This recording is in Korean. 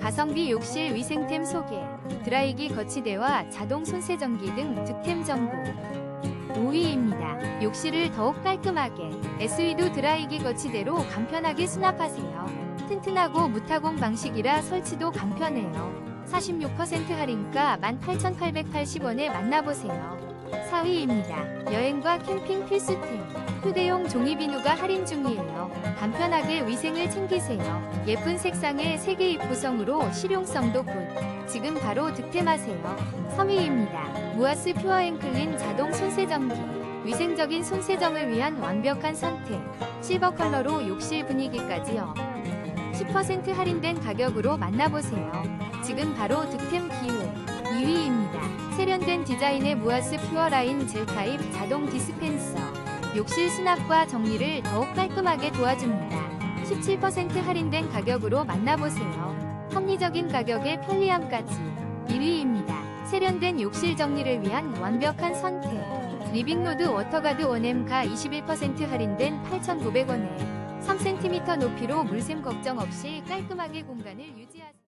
가성비 욕실 위생템 소개, 드라이기 거치대와 자동 손세정기 등 득템 정보. 5위입니다. 욕실을 더욱 깔끔하게 SE도 드라이기 거치대로 간편하게 수납하세요. 튼튼하고 무타공 방식이라 설치도 간편해요. 46% 할인가 18,880원에 만나보세요. 4위입니다. 여행과 캠핑 필수템. 휴대용 종이비누가 할인 중이에요. 간편하게 위생을 챙기세요. 예쁜 색상의 3개 입 구성으로 실용성도 굿. 지금 바로 득템하세요. 3위입니다. 무아스 퓨어 앵클린 자동 손세정기. 위생적인 손세정을 위한 완벽한 선택. 실버 컬러로 욕실 분위기까지요. 10% 할인된 가격으로 만나보세요. 지금 바로 득템 기회. 2위입니다. 세련된 디자인의 무아스 퓨어 라인 젤 타입 자동 디스펜서. 욕실 수납과 정리를 더욱 깔끔하게 도와줍니다. 17% 할인된 가격으로 만나보세요. 합리적인 가격에 편리함까지. 1위입니다. 세련된 욕실 정리를 위한 완벽한 선택. 리빙로드 워터가드 원엠가 21% 할인된 8,900원에 3cm 높이로 물샘 걱정 없이 깔끔하게 공간을 유지하세요.